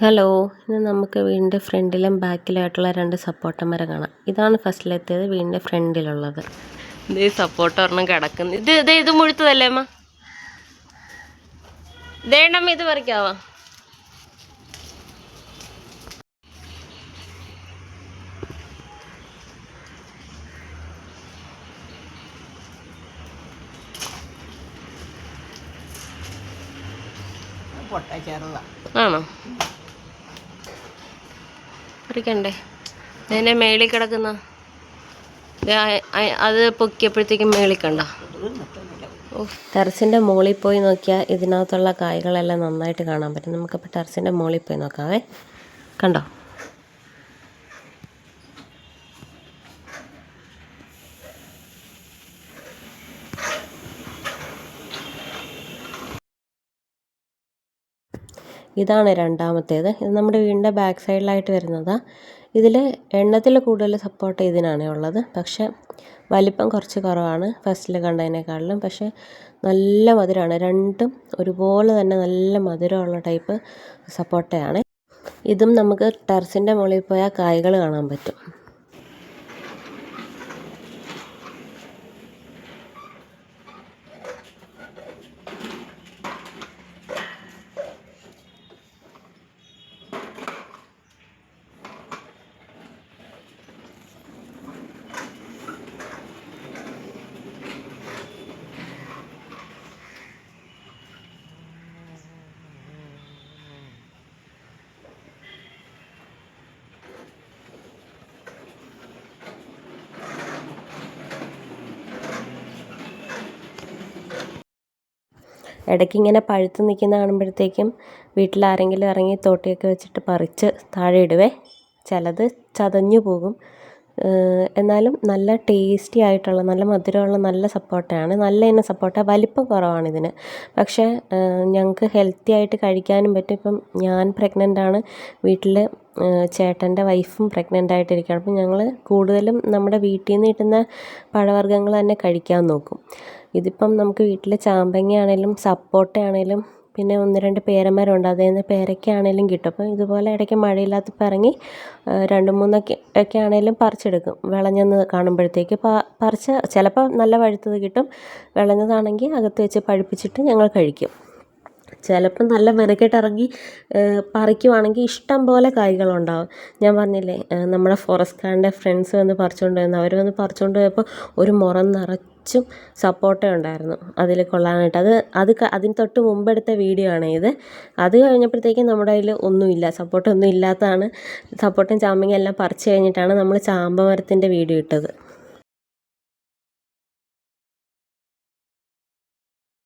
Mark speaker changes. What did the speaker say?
Speaker 1: Hello ഇന്ന് നമുക്ക് വീടിന്റെ ഫ്രണ്ടിലും ബാക്കിലായിട്ടുള്ള രണ്ട് സപ്പോർട്ട മരം കാണാം. ഇതാണ് ഫസ്റ്റിലെത്തിയത് വീടിന്റെ ഫ്രണ്ടിലുള്ളത്. ഇത് സപ്പോർട്ട ഒരെണ്ണം കിടക്കുന്നു. ഇത് ഇത് ഇത് മുഴുത്തതല്ലേ അമ്മ? ദേണ്ടമ്മ ഇത് പറിക്കാവോ?
Speaker 2: പൊട്ട
Speaker 1: ആണോ? പറിക്കണ്ടേ ഇതിന്റെ മേളിൽ കിടക്കുന്ന അത് പൊക്കിയപ്പോഴത്തേക്കും മേളിൽ കണ്ട. ടെറസിന്റെ മുകളിൽ പോയി നോക്കിയാൽ ഇതിനകത്തുള്ള കായ്കളെല്ലാം നന്നായിട്ട് കാണാൻ പറ്റും. നമുക്കപ്പോൾ ടെറസിന്റെ മുകളിൽ പോയി നോക്കാവേ കണ്ടോ? ഇതാണ് രണ്ടാമത്തേത്. ഇത് നമ്മുടെ വീടിന്റെ ബാക്ക് സൈഡിലായിട്ട് വരുന്നതാണ് ഇതിൽ എണ്ണത്തിൽ കൂടുതൽ സപ്പോർട്ട് ഇതിനാണ് ഉള്ളത്. പക്ഷേ വലിപ്പം കുറച്ച് കുറവാണ്. ഫസ്റ്റിൽ കണ്ടതിനേക്കാളിലും. പക്ഷേ നല്ല മധുരമാണ് രണ്ടും ഒരുപോലെ തന്നെ നല്ല മധുരമുള്ള ടൈപ്പ് സപ്പോട്ടയാണ് ഇതും നമുക്ക് ടെറസിന്റെ മുകളിൽ പോയാൽ കായ്കൾ കാണാൻ പറ്റും. ഇടയ്ക്ക് ഇങ്ങനെ പഴുത്ത് നിൽക്കുന്ന കാണുമ്പോഴത്തേക്കും വീട്ടിൽ ആരെങ്കിലും ഇറങ്ങി തോട്ടിയൊക്കെ വെച്ചിട്ട് പറിച്ച് താഴെ ഇടുവേ. ചിലത് ചതഞ്ഞു പോകും. എന്നാലും നല്ല ടേസ്റ്റി ആയിട്ടുള്ള നല്ല മധുരമുള്ള നല്ല സപ്പോട്ടയാണ് നല്ല ഇനം സപ്പോട്ട വലിപ്പം കുറവാണ് ഇതിന്. പക്ഷേ ഞങ്ങൾക്ക് ഹെൽത്തി ആയിട്ട് കഴിക്കാനും പറ്റും. ഇപ്പം ഞാൻ പ്രഗ്നന്റ് ആണ്. വീട്ടിൽ ചേട്ടന്റെ വൈഫും പ്രഗ്നന്റ് ആയിട്ടിരിക്കുകയാണ്. അപ്പം ഞങ്ങൾ കൂടുതലും നമ്മുടെ വീട്ടിൽ നിന്ന് കിട്ടുന്ന പഴവർഗങ്ങൾ തന്നെ കഴിക്കാൻ നോക്കും. ഇതിപ്പം നമുക്ക് വീട്ടിൽ ചാമ്പങ്ങയാണേലും ആണെങ്കിലും പിന്നെ ഒന്ന് രണ്ട് പേരമരമുണ്ട് അതിൽ നിന്ന് ആണെങ്കിലും കിട്ടും. അപ്പോൾ ഇതുപോലെ ഇടയ്ക്ക് മഴയില്ലാത്തപ്പോൾ ഇറങ്ങി രണ്ട് മൂന്നൊക്കെ ഒക്കെ ആണെങ്കിലും പറിച്ചെടുക്കും. വിളഞ്ഞെന്ന് കാണുമ്പോഴത്തേക്ക് പറിച്ച് ചിലപ്പോൾ നല്ല പഴുത്തത് കിട്ടും. വിളഞ്ഞതാണെങ്കിൽ അകത്ത് വെച്ച് പഴുപ്പിച്ചിട്ട് ഞങ്ങൾ കഴിക്കും. ചിലപ്പം നല്ല മെനക്കെട്ട് ഇറങ്ങി പറിക്കുവാണെങ്കിൽ ഇഷ്ടം പോലെ കായ്കളുണ്ടാവും. ഞാൻ പറഞ്ഞില്ലേ നമ്മുടെ ഫോറസ്റ്റ് ഫോറസ്റ്റ്കാരന്റെ ഫ്രണ്ട്സ് വന്ന് പറിച്ചുകൊണ്ട് വന്നു അവർ വന്ന് പറിച്ചുകൊണ്ട് പോയപ്പോൾ ഒരു മുറം നിറച്ചും സപ്പോട്ട ഉണ്ടായിരുന്നു അതിൽ കൊള്ളാനായിട്ട്. അത് അത് അതിന് തൊട്ട് മുമ്പെടുത്ത വീഡിയോ ആണ് ഇത്. അത് കഴിഞ്ഞപ്പോഴത്തേക്കും നമ്മുടെ കയ്യിൽ ഒന്നുമില്ല സപ്പോട്ട ഒന്നും ഇല്ലാത്തതാണ്. സപ്പോട്ടയും ചാമ്പങ്ങയും എല്ലാം പറിച്ച് കഴിഞ്ഞിട്ടാണ് നമ്മൾ ചാമ്പ മരത്തിന്റെ വീഡിയോ ഇട്ടത്.